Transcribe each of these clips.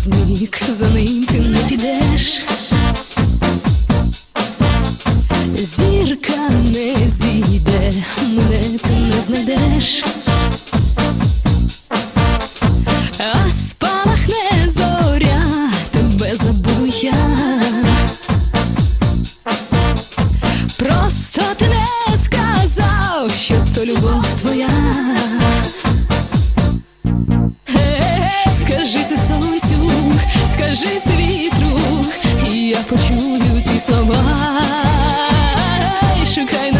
зник, за ним ти не підеш. Зірка не зійде, мене ти не знайдеш. А спалахне зоря, тебе забув. Просто ти не сказав, що то любов твоя. Почую ці слова. Шукай на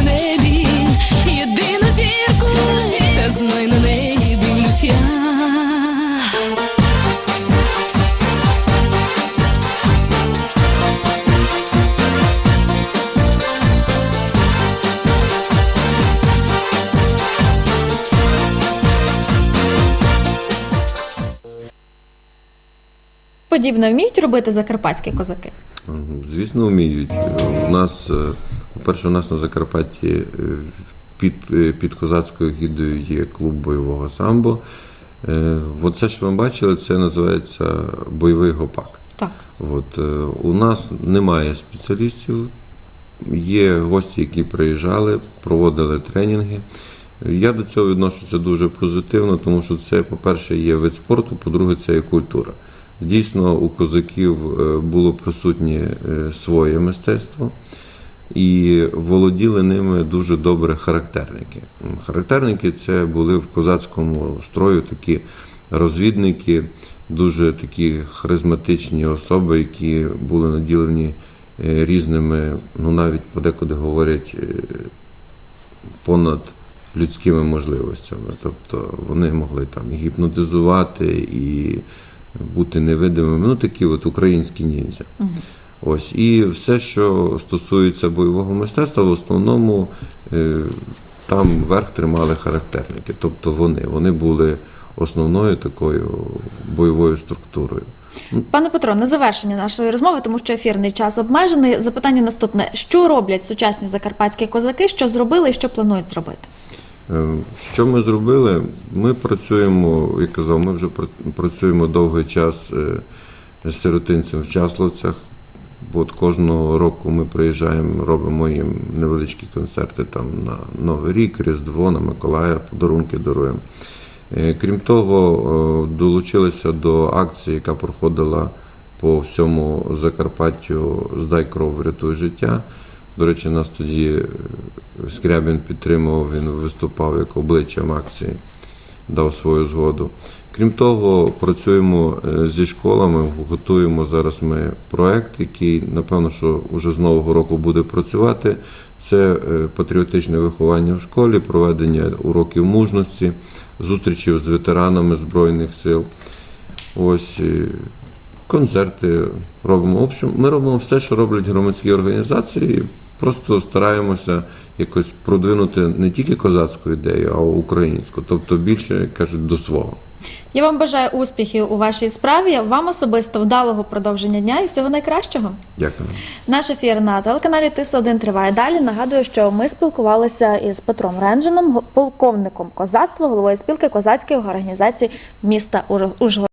Подібне вміють робити закарпатські козаки. Звісно, вміють. У нас, е, по-перше, у нас на Закарпатті е, під, е, під козацькою гідою є клуб бойового самбо. Е, От це, що ви бачили, це називається бойовий гопак. Так. От, у нас немає спеціалістів, є гості, які приїжджали, проводили тренінги. Я до цього відношуся дуже позитивно, тому що це, по-перше, є вид спорту, по-друге, це є культура. Дійсно, у козаків е, було присутнє е, своє мистецтво, і володіли ними дуже добре характерники. Характерники це були в козацькому строю такі розвідники, дуже такі харизматичні особи, які були наділені е, різними, ну навіть подекуди говорять, понад людськими можливостями. Тобто вони могли там і гіпнотизувати, і бути невидимими. Ну такі от українські ніндзя. Ось і все, що стосується бойового мистецтва, в основному е, там верх тримали характерники. Тобто вони, вони були основною такою бойовою структурою. Пане Петро, на завершення нашої розмови, тому що ефірний час обмежений. Запитання наступне: що роблять сучасні закарпатські козаки, що зробили і що планують зробити? Е, Що ми зробили? Ми працюємо, як казав, ми вже працюємо довгий час е, з сиротинцем в Часловцях. От кожного року ми приїжджаємо, робимо їм невеличкі концерти там на Новий рік, Різдво, на Миколая, подарунки даруємо. Е, Крім того, долучилися до акції, яка проходила по всьому Закарпаттю Здай кров, врятуй життя. До речі, нас тоді е, Скрябін підтримував, він виступав як обличчям акції, дав свою згоду. Крім того, працюємо е, зі школами, готуємо зараз ми проект, який, напевно, що вже з нового року буде працювати. Це е, патріотичне виховання в школі, проведення уроків мужності, зустрічів з ветеранами Збройних сил. Ось концерти робимо. В общем, ми робимо все, що роблять громадські організації. Просто стараємося якось продвинути не тільки козацьку ідею, а українську, тобто більше кажуть до свого. Я вам бажаю успіхів у вашій справі. Вам особисто вдалого продовження дня і всього найкращого. Дякую. Наш ефір на телеканалі Тис 1 триває далі. Нагадую, що ми спілкувалися із Петром Ренжином, полковником козацтва, головою спілки козацьких організацій міста Уж- Ужгород.